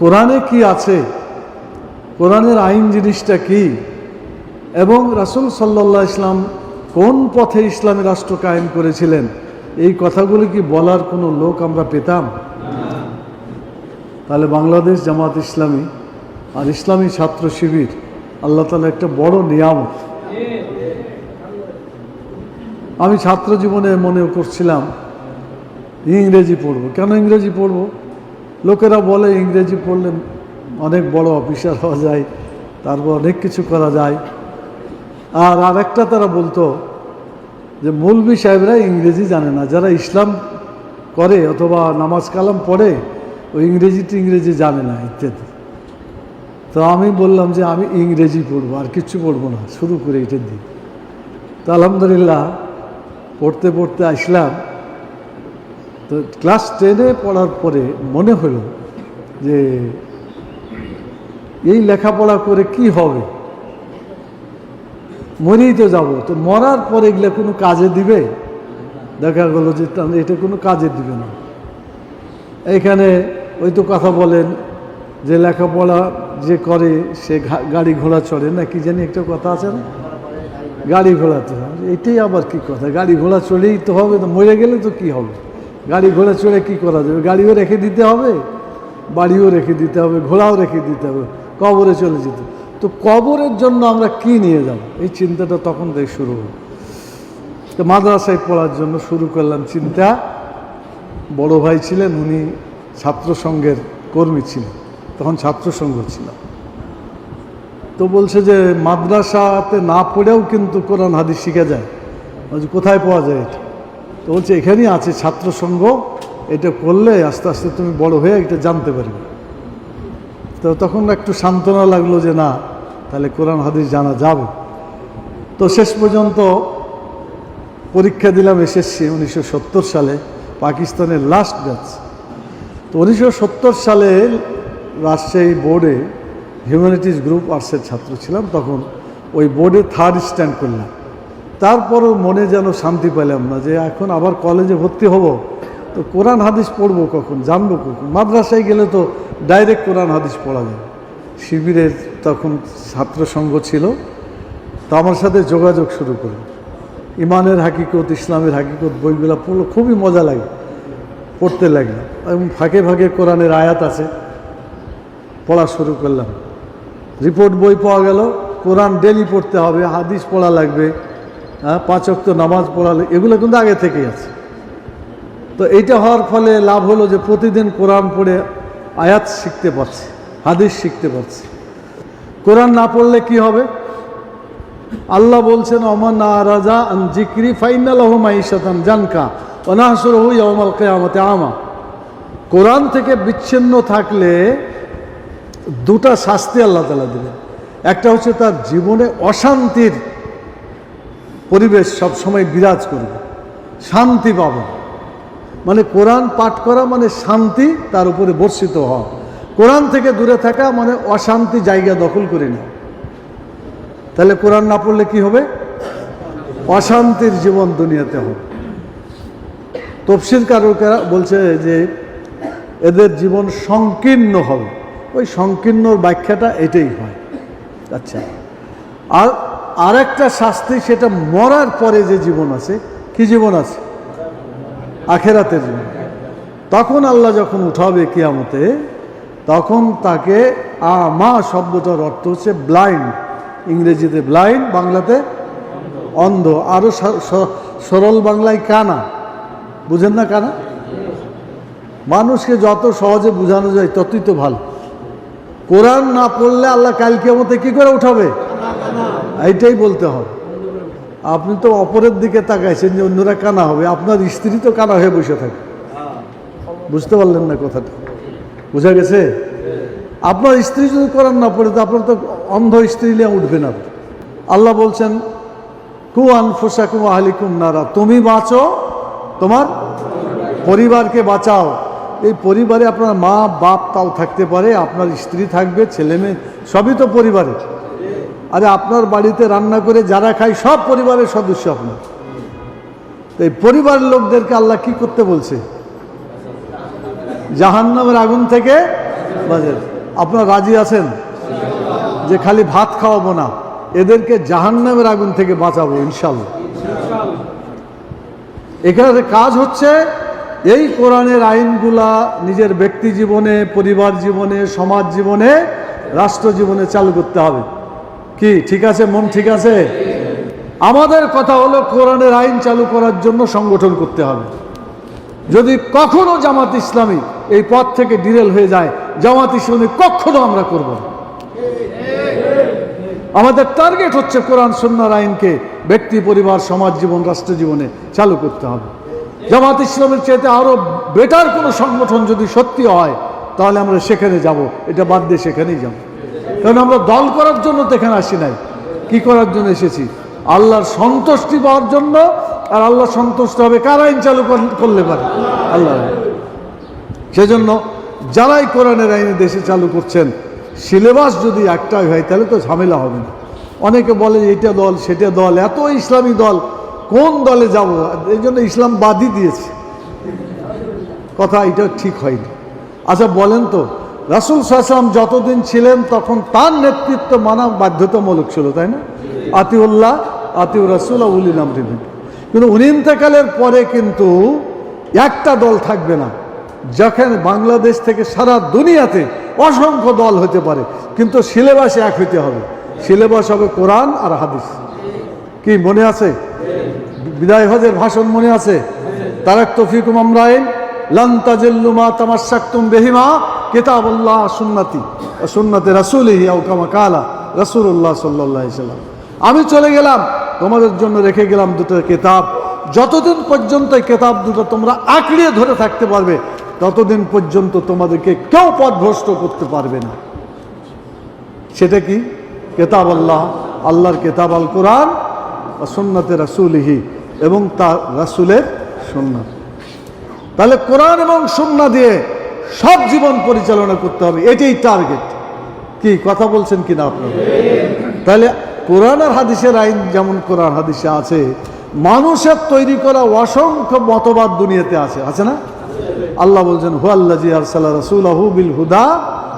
কোরআনে কি আছে? কোরআনের আইন জিনিসটা কি? এবং রাসুল সাল্লাহ ইসলাম কোন পথে ইসলামী রাষ্ট্র কায়েম করেছিলেন? এই কথাগুলো কি বলার কোনো লোক আমরা পেতাম? তাহলে বাংলাদেশ জামাত ইসলামী আর ইসলামী ছাত্র শিবির, আল্লাহ তালা একটা বড় নিয়ামত। আমি ছাত্র জীবনে মনে করছিলাম, ইংরেজি পড়ব। কেন ইংরেজি পড়ব? লোকেরা বলে, ইংরেজি পড়লে অনেক বড় অফিসার হওয়া যায়, তারপর অনেক কিছু করা যায়। আর আরেকটা তারা বলতো যে মৌলবি সাহেবরা ইংরেজি জানে না। যারা ইসলাম করে অথবা নামাজ কালাম পড়ে, ওই ইংরেজি ইংরেজি জানে না, ইত্যাদি। তো আমি বললাম যে, আমি ইংরেজি পড়ব, আর কিচ্ছু পড়ব না, শুরু করে এটা দিই। তো আলহামদুলিল্লাহ, পড়তে পড়তে আসলাম। তো ক্লাস টেনে পড়ার পরে মনে হলো যে এই লেখাপড়া করে কি হবে? মরেই তো যাব। তো মরার পরে এগুলো কোনো কাজে দিবে? দেখা গেলো যে এটা কোনো কাজে দিবে না। এখানে ওই তো কথা বলেন যে লেখাপড়া যে করে সে গাড়ি ঘোড়া চড়ে না, কি জানি একটা কথা আছে না? গাড়ি ঘোড়াতে হবে এটাই আবার কি কথা? গাড়ি ঘোড়া চড়েই তো হবে, তো মরে গেলে তো কি হবে? গাড়ি ঘোড়া চড়ে কি করা যাবে? গাড়িও রেখে দিতে হবে, বাড়িও রেখে দিতে হবে, ঘোড়াও রেখে দিতে হবে, কবরে চলে যেতে তো কবরের জন্য আমরা কি নিয়ে যাব? এই চিন্তাটা তখন থেকে শুরু হলো। তো মাদ্রাসায় পড়ার জন্য শুরু করলাম চিন্তা। বড় ভাই ছিলেন, উনি ছাত্র সংঘের কর্মী ছিলেন, তখন ছাত্র সংঘ ছিল। তো বলছে যে, মাদ্রাসাতে না পড়েও কিন্তু কোরআন, হাদিস শিখা যায়। কোথায় পাওয়া যায় এটা? তো বলছে, এখানেই আছে ছাত্র সংঘ, এটা করলে আস্তে আস্তে তুমি বড় হয়ে এটা জানতে পারবে। তো তখন একটু সান্ত্বনা লাগল যে, না, তাহলে কোরআন হাদিস জানা যাবে। তো শেষ পর্যন্ত পরীক্ষা দিলাম, এসএসসি উনিশশো সত্তর সালে, পাকিস্তানের লাস্ট ব্যাচ। তো উনিশশো সত্তর সালে রাজশাহী বোর্ডে হিউম্যানিটিস গ্রুপ আর্টসের ছাত্র ছিলাম, তখন ওই বোর্ডে থার্ড স্ট্যান্ড করলাম। তারপরও মনে যেন শান্তি পেলাম না যে এখন আবার কলেজে ভর্তি হব। তো কোরআন হাদিস পড়ব কখন? জানব কখন? মাদ্রাসায় গেলে তো ডাইরেক্ট কোরআন হাদিস পড়া যায়। শিবিরের তখন ছাত্র সংঘ ছিল। তো আমার সাথে যোগাযোগ শুরু করি। ইমানের হাকিকত, ইসলামের হাকিকত, বইগুলো পড়ল খুবই মজা লাগে, পড়তে লাগলাম। এবং ফাঁকে ফাঁকে কোরআনের আয়াত আছে, পড়া শুরু করলাম। রিপোর্ট বই পাওয়া গেল, কোরআন ডেলি পড়তে হবে, হাদিস পড়া লাগবে। পাঁচ অক্ত নামাজ পড়ালে, এগুলো কিন্তু আগে থেকেই আছে। তো এইটা হওয়ার ফলে লাভ হলো যে প্রতিদিন কোরআন পড়ে আয়াত শিখতে পারছি, হাদিস শিখতে পারছি। কোরআন না পড়লে কি হবে? আল্লাহ বলছেন অমন রাজা জিক্রি ফাইনাল মাইশাতান জানকা অনাহসর হই অমাল কেয়ামতে আমা। কোরআন থেকে বিচ্ছিন্ন থাকলে দুটা শাস্তি আল্লাহ তালা দেবেন। একটা হচ্ছে তার জীবনে অশান্তির পরিবেশ সবসময় বিরাজ করবে, শান্তি পাবে। মানে কোরআন পাঠ করা মানে শান্তি তার উপরে বর্ষিত হওয়া। কোরআন থেকে দূরে থাকা মানে অশান্তি জায়গা দখল করে নেওয়া। তাহলে কোরআন না পড়লে কি হবে? অশান্তির জীবন দুনিয়াতে হবে। তফসিল কারকেরা বলছে যে এদের জীবন সংকীর্ণ হবে। ওই সংকীর্ণর ব্যাখ্যাটা এটাই হয়। আচ্ছা। আর আরেকটা শাস্তি, সেটা মরার পরে যে জীবন আছে, কি জীবন আছে? আখেরাতের জীবন। তখন আল্লাহ যখন উঠাবে কিয়ামতে, তখন তাকে আমা শব্দটার অর্থ হচ্ছে ব্লাইন্ড ইংরেজিতে ব্লাইন্ড বাংলাতে অন্ধ। আরও সরল বাংলায় কানা। বুঝেন না কানা? মানুষকে যত সহজে বোঝানো যায়, ততই তো ভালো। কোরআন না পড়লে আল্লাহ কালকে মতে কী করে উঠাবে? এইটাই বলতে হবে। আপনি তো অপরের দিকে তাকাইছেন যে অন্যরা কানা হবে, আপনার স্ত্রী তো কানা হয়ে বসে থাকে। বুঝতে পারলেন না কথাটা? বোঝা গেছে? আপনার স্ত্রী যদি করার না পড়ে, তো আপনার তো অন্ধ স্ত্রী নিয়ে উঠবে না। আল্লাহ বলছেন, কু আনফুসাকুম আহলিকুম নারা। তুমি বাঁচো, তোমার পরিবারকে বাঁচাও। এই পরিবারে আপনার মা বাপ তাও থাকতে পারে, আপনার স্ত্রী থাকবে ছেলে মেয়ে সবই তো পরিবারে। আরে আপনার বাড়িতে রান্না করে যারা খায়, সব পরিবারের সদস্য আপনার। তো এই পরিবারের লোকদেরকে আল্লাহ কি করতে বলছে? জাহান্নামের আগুন থেকে বাজেট আপনারা রাজি আছেন? যে খালি ভাত খাওয়াবো না, এদেরকে জাহান্নামের আগুন থেকে বাঁচাবো ইনশাল্লাহ এখানে কাজ হচ্ছে, এই কোরআনের আইনগুলা নিজের ব্যক্তি জীবনে, পরিবার জীবনে, সমাজ জীবনে, রাষ্ট্র জীবনে চালু করতে হবে। কি, ঠিক আছে, মন ঠিক আছে? আমাদের কথা হলো কোরআনের আইন চালু করার জন্য সংগঠন করতে হবে। যদি কখনো জামাত ইসলামী এই পথ থেকে ডিরেল হয়ে যায়, জামাত ইসলামী কখনো আমরা করব না। আমাদের টার্গেট হচ্ছে কোরআন সন্ন্যার আইনকে ব্যক্তি, পরিবার, সমাজ জীবন, রাষ্ট্র জীবনে চালু করতে হবে। জামাত ইসলামের চাইতে আরও বেটার কোনো সংগঠন যদি সত্যি হয়, তাহলে আমরা সেখানে যাব। এটা বাদ দিয়ে সেখানেই যাব। কারণ আমরা দল করার জন্য তো এখানে আসি নাই। কি করার জন্য এসেছি? আল্লাহর সন্তুষ্টি পাওয়ার জন্য, আর আল্লাহ সন্তুষ্ট হবে কার আইন চালু করলে পারে? আল্লাহ। সেজন্য যারাই কোরআনের আইনে দেশে চালু করছেন, সিলেবাস যদি একটাই হয়, তাহলে তো ঝামেলা হবে না। অনেকে বলে এটা দল, সেটা দল, এত ইসলামী দল, কোন দলে যাব? এই জন্য ইসলাম বাদই দিয়েছে। কথা এটা ঠিক হয়নি। আচ্ছা বলেন তো রাসুল সাহসাম যতদিন ছিলেন তখন তার নেতৃত্ব মানা বাধ্যতামূলক ছিল, তাই না? আতিউল্লাহ আতিউর রাসুল নাম কিন্তু উনি ইন্তেকালের পরে কিন্তু একটা দল থাকবে না, যখন বাংলাদেশ থেকে সারা দুনিয়াতে অসংখ্য দল হতে পারে, কিন্তু সিলেবাস এক হইতে হবে। সিলেবাস হবে কোরআন আর হাদিস। কি মনে আছে? বিদায় হজের ভাষণ মনে আছে? তারাক তফিকুম আমরাইন, লান তাজিল্লু মা বিহিমা কিতাবুল্লাহ সুন্নতি সুন্নতি রাসূলিহি কামা কালা রাসূলুল্লাহ সাল্লাল্লাহু আলাইহি সাল্লাম। আমি চলে গেলাম, তোমাদের জন্য রেখে গেলাম দুটো কেতাব। যতদিন পর্যন্ত কিতাব দুটো তোমরা আঁকড়িয়ে ধরে থাকতে পারবে, ততদিন পর্যন্ত তোমাদেরকে কেউ পথভ্রষ্ট করতে পারবে না। সেটা কি? কেতাব আল্লাহ আল্লাহর কেতাব আল কোরআন সন্ন্যতে রাসুলিহি, এবং তার রাসুলের সন্ন্যাত তাহলে কোরআন এবং সন্না দিয়ে সব জীবন পরিচালনা করতে হবে, এটাই টার্গেট কি, কথা বলছেন কিনা আপনারা? তাহলে কোরআন আর হাদিসের আইন যেমন কোরআন হাদিসে আছে, মানুষের তৈরি করা অসংখ্য মতবাদ দুনিয়াতে আছে আছে না? আল্লাহ বলছেন হুয়াল্লাজি আরসালা রাসূলাহু বিল হুদা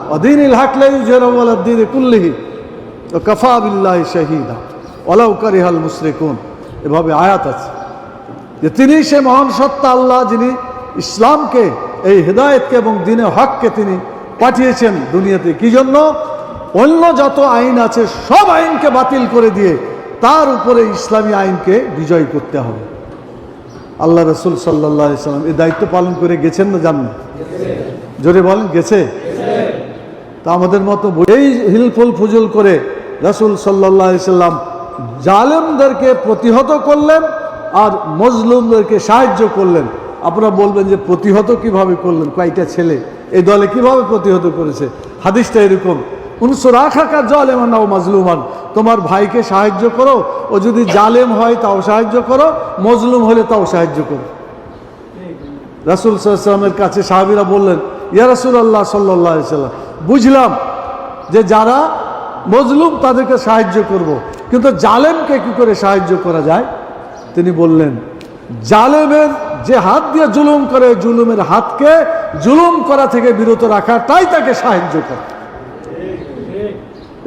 ওয়াদিন ইল হক লা ইউজহিরাহু আলা দ্দীনি কুল্লিহি কাফা বিল্লাহি শাহীদা ওয়ালাউ কারিহাল মুশরিকুন। এভাবে আয়াত আছে। যে তিনি সে মহান সত্তা আল্লাহ যিনি ইসলামকে এই হেদায়েতকে এবং দিনে হককে তিনি পাঠিয়েছেন দুনিয়াতে। কি জন্য? অন্য যত আইন আছে সব আইনকে বাতিল করে দিয়ে তার উপরে ইসলামী আইনকে বিজয় করতে হবে। আল্লাহ রসুল সাল্লাহ সাল্লাম এই দায়িত্ব পালন করে গেছেন না জানেন জোরে বলেন গেছে? তা আমাদের মতো এই হিলফুল ফুজুল করে রসুল সাল্লাহ সাল্লাম জালেমদেরকে প্রতিহত করলেন আর মজলুমদেরকে সাহায্য করলেন। আপনারা বলবেন যে প্রতিহত কীভাবে করলেন? কয়টা ছেলে? এই দলে কীভাবে প্রতিহত করেছে? হাদিসটা এরকম উনশো রাখাকার জালেমান ও মাজলুমান, তোমার ভাইকে সাহায্য করো, ও যদি জালেম হয় তাও সাহায্য করো, মজলুম হলে তাও সাহায্য করো। রাসুল সাল্লামের কাছে সাহাবিরা বললেন, ইয়া রাসুল আল্লাহ সাল্লাম, বুঝলাম যে যারা মজলুম তাদেরকে সাহায্য করব। কিন্তু জালেমকে কি করে সাহায্য করা যায়? তিনি বললেন, জালেমের যে হাত দিয়ে জুলুম করে জুলুমের হাতকে জুলুম করা থেকে বিরত রাখা তাই তাকে সাহায্য করে।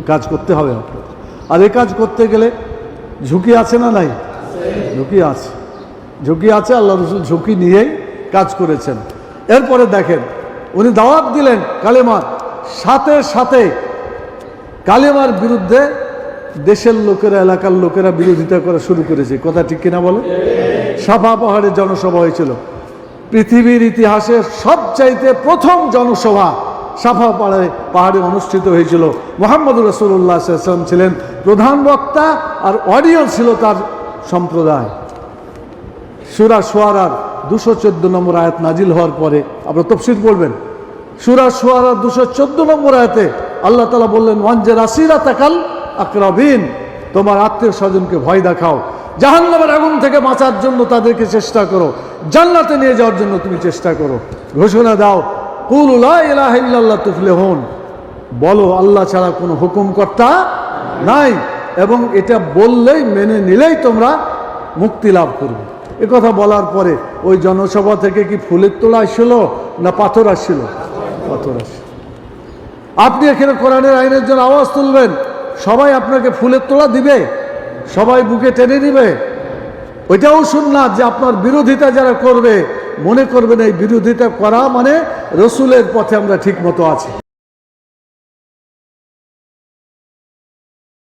কাজ করতে হবে আর এই কাজ করতে গেলে ঝুঁকি আছে না নাই? ঝুঁকি আছে। ঝুঁকি আছে, আল্লাহ রসুল ঝুঁকি নিয়েই কাজ করেছেন। এরপরে দেখেন, উনি দাওয়াত দিলেন কালেমার সাথে সাথে। কালেমার বিরুদ্ধে দেশের লোকেরা, এলাকার লোকেরা বিরোধিতা করা শুরু করেছে। কথা ঠিক কিনা বলে সাফা পাহাড়ে জনসভা হয়েছিল। পৃথিবীর ইতিহাসে সবচাইতে প্রথম জনসভা সাফা পাহাড়ে পাহাড়ে অনুষ্ঠিত হয়েছিল। মোহাম্মদ রসুল্লাহাম ছিলেন প্রধান বক্তা আর অডিয়েন্স ছিল তার সম্প্রদায়। সুরা সোয়ারার দুশো চোদ্দ নম্বর আয়াত নাজিল হওয়ার পরে আপনারা তফসিল পড়বেন। সুরা সোয়ারার দুশো চোদ্দ নম্বর আয়াতে আল্লাহ তালা বললেন ওয়ানজে রাসিরা তাকাল আকরাবিন, তোমার আত্মীয় স্বজনকে ভয় দেখাও। জাহান্নামের আগুন থেকে বাঁচার জন্য তাদেরকে চেষ্টা করো। জান্নাতে নিয়ে যাওয়ার জন্য তুমি চেষ্টা করো। ঘোষণা দাও, কুল ইলাহ তুফলে হন বলো, আল্লাহ ছাড়া কোনো হুকুমকর্তা নাই। এবং এটা বললেই, মেনে নিলেই তোমরা মুক্তি লাভ করবে। এ কথা বলার পরে ওই জনসভা থেকে কি ফুলের তোলা আসছিল না পাথর আসছিল পাথর আসছিল আপনি এখানে কোরআনের আইনের জন্য আওয়াজ তুলবেন। সবাই আপনাকে ফুলের তোলা দিবে। সবাই বুকে টেনে নিবে। ওইটাও শুননা যে আপনার বিরোধিতা যারা করবে, মনে করবেন এই বিরোধিতা করা মানে রসুলের পথে আমরা ঠিক মতো আছি।